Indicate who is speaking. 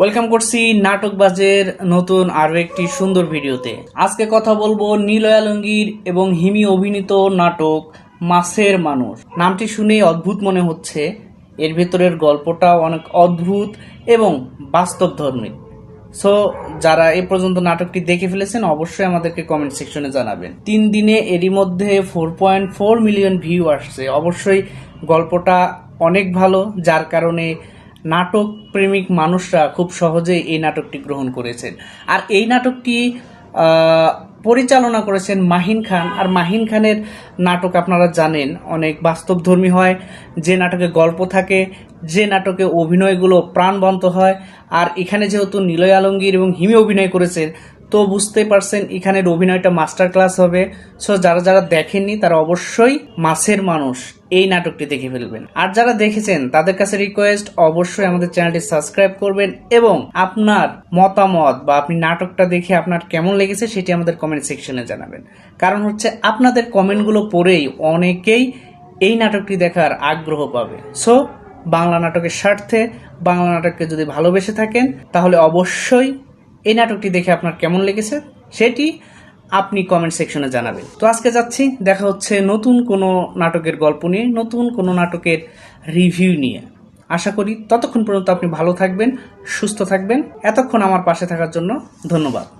Speaker 1: Welcome করছি নাটকবাজের নতুন আরও একটি সুন্দর ভিডিওতে। আজকে কথা বলব নীলয়ালঙ্গীর এবং হিমি অভিনীত নাটক মাছের মানুষ। নামটি শুনেই অদ্ভুত মনে হচ্ছে। এর ভেতরের গল্পটাও অনেক অদ্ভুত এবং বাস্তবধর্মী। সো যারা এ পর্যন্ত নাটকটি দেখে ফেলেছেন, অবশ্যই আমাদেরকে কমেন্ট সেকশনে জানাবেন। তিন দিনে এরই মধ্যে four point four million view আসছে। অবশ্যই গল্পটা অনেক ভালো, যার কারণে নাটক প্রেমিক মানুষরা খুব সহজেই এই নাটকটি গ্রহণ করেছেন। আর এই নাটকটি পরিচালনা করেছেন মাহিন খান। আর মাহিন খানের নাটক আপনারা জানেন, অনেক বাস্তবধর্মী হয়, যে নাটকে গল্প থাকে, যে নাটকে অভিনয়গুলো প্রাণবন্ত হয়। আর এখানে যেহেতু নিলয় আলমগীর এবং হিমে অভিনয় করেছেন তো বুঝতেই পারছেন এখানের অভিনয়টা মাস্টার ক্লাস হবে। সো যারা যারা দেখেননি, তারা অবশ্যই মাছের মানুষ এই নাটকটি দেখে ফেলবেন। আর যারা দেখেছেন, তাদের কাছে রিকোয়েস্ট অবশ্যই আমাদের চ্যানেলটি সাবস্ক্রাইব করবেন এবং আপনার মতামত বা আপনি নাটকটা দেখে আপনার কেমন লেগেছে, সেটি আমাদের কমেন্ট সেকশনে জানাবেন। কারণ হচ্ছে, আপনাদের কমেন্টগুলো পড়েই অনেকেই এই নাটকটি দেখার আগ্রহ পাবে। সো বাংলা নাটকের স্বার্থে বাংলা নাটককে যদি ভালোবেসে থাকেন, তাহলে অবশ্যই এই নাটকটি দেখে আপনার কেমন লেগেছে সেটি আপনি কমেন্ট সেকশনে জানাবেন। তো আজকে যাচ্ছি, দেখা হচ্ছে নতুন কোনো নাটকের গল্প নিয়ে, নতুন কোনো নাটকের রিভিউ নিয়ে। আশা করি ততক্ষণ পর্যন্ত আপনি ভালো থাকবেন, সুস্থ থাকবেন। এতক্ষণ আমার পাশে থাকার জন্য ধন্যবাদ।